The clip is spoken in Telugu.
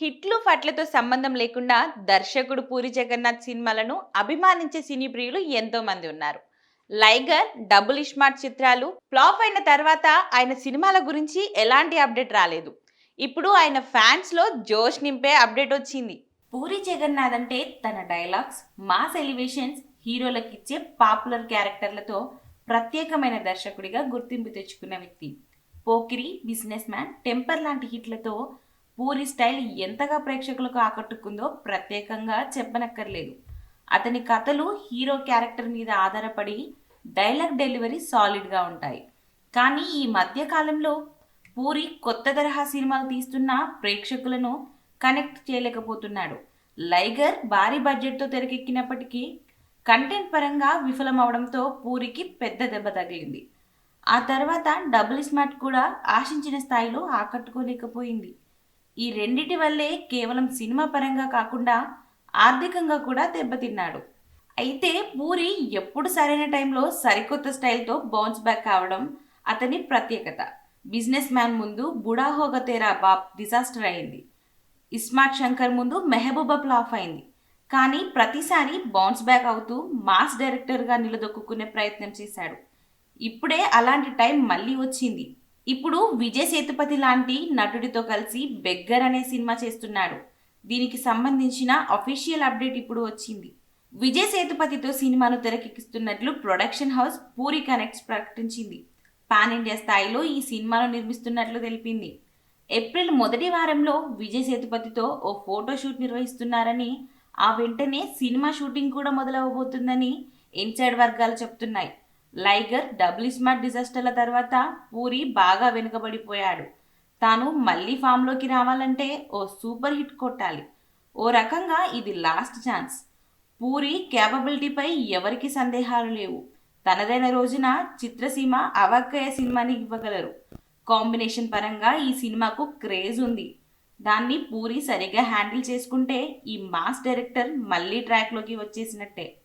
హిట్లు ఫట్లతో సంబంధం లేకుండా దర్శకుడు పూరి జగన్నాథ్ సినిమాలను అభిమానించే సినీ ప్రియులు ఎంతో మంది ఉన్నారు. లైగర్ డబుల్ ఇస్మార్ట్ చిత్రాలు ఫ్లాప్ అయిన తర్వాత ఆయన సినిమాల గురించి ఎలాంటి అప్డేట్ రాలేదు. ఇప్పుడు ఆయన ఫ్యాన్స్లో జోష్ నింపే అప్డేట్ వచ్చింది. పూరి జగన్నాథ్ అంటే తన డైలాగ్స్ మాస్ ఎలివేషన్స్ హీరోలకు ఇచ్చే పాపులర్ క్యారెక్టర్లతో ప్రత్యేకమైన దర్శకుడిగా గుర్తింపు తెచ్చుకున్న వ్యక్తి. పోకిరి బిజినెస్ మ్యాన్ టెంపర్ లాంటి హిట్లతో పూరి స్టైల్ ఎంతగా ప్రేక్షకులకు ఆకట్టుకుందో ప్రత్యేకంగా చెప్పనక్కర్లేదు. అతని కథలు హీరో క్యారెక్టర్ మీద ఆధారపడి డైలాగ్ డెలివరీ సాలిడ్గా ఉంటాయి. కానీ ఈ మధ్య కాలంలో పూరి కొత్త తరహా సినిమాలు తీస్తున్న ప్రేక్షకులను కనెక్ట్ చేయలేకపోతున్నాడు. లైగర్ భారీ బడ్జెట్తో తెరకెక్కినప్పటికీ కంటెంట్ పరంగా విఫలమవడంతో పూరికి పెద్ద దెబ్బ తగిలింది. ఆ తర్వాత డబుల్ స్మార్ట్ కూడా ఆశించిన స్థాయిలో ఆకట్టుకోలేకపోయింది. ఈ రెండిటి వల్లే కేవలం సినిమా పరంగా కాకుండా ఆర్థికంగా కూడా దెబ్బతిన్నాడు. అయితే పూరి ఎప్పుడు సరైన టైంలో సరికొత్త స్టైల్తో బౌన్స్ బ్యాక్ కావడం అతని ప్రత్యేకత. బిజినెస్ మ్యాన్ ముందు బుడాహోగ తేరా బాప్ డిజాస్టర్ అయింది. ఇస్మార్ట్ శంకర్ ముందు మెహబూబా ఫ్లాప్ అయింది. కానీ ప్రతిసారి బౌన్స్ బ్యాక్ అవుతూ మాస్ డైరెక్టర్గా నిలదొక్కునే ప్రయత్నం చేశాడు. ఇప్పుడే అలాంటి టైం మళ్ళీ వచ్చింది. ఇప్పుడు విజయ్ సేతుపతి లాంటి నటుడితో కలిసి బెగ్గర్ అనే సినిమా చేస్తున్నాడు. దీనికి సంబంధించిన అఫీషియల్ అప్డేట్ ఇప్పుడు వచ్చింది. విజయ్ సేతుపతితో సినిమాను తెరకెక్కిస్తున్నట్లు ప్రొడక్షన్ హౌస్ పూరి కనెక్ట్స్ ప్రకటించింది. పాన్ ఇండియా స్థాయిలో ఈ సినిమాను నిర్మిస్తున్నట్లు తెలిపింది. ఏప్రిల్ మొదటి వారంలో విజయ్ సేతుపతితో ఓ ఫోటో షూట్ నిర్వహిస్తున్నారని ఆ వెంటనే సినిమా షూటింగ్ కూడా మొదలవబోతుందని ఇన్సైడ్ వర్గాలు చెప్తున్నాయి. లైగర్ డబుల్ స్మార్ట్ డిజాస్టర్ల తర్వాత పూరి బాగా వెనుకబడిపోయాడు. తాను మళ్ళీ ఫామ్లోకి రావాలంటే ఓ సూపర్ హిట్ కొట్టాలి. ఓ రకంగా ఇది లాస్ట్ ఛాన్స్. పూరి క్యాపబిలిటీపై ఎవరికి సందేహాలు లేవు. తనదైన రోజున చిత్రసీమ అవక్కయ సినిమాని ఇవ్వగలరు. కాంబినేషన్ పరంగా ఈ సినిమాకు క్రేజ్ ఉంది. దాన్ని పూరి సరిగా హ్యాండిల్ చేసుకుంటే ఈ మాస్ డైరెక్టర్ మళ్ళీ ట్రాక్లోకి వచ్చేసినట్టే.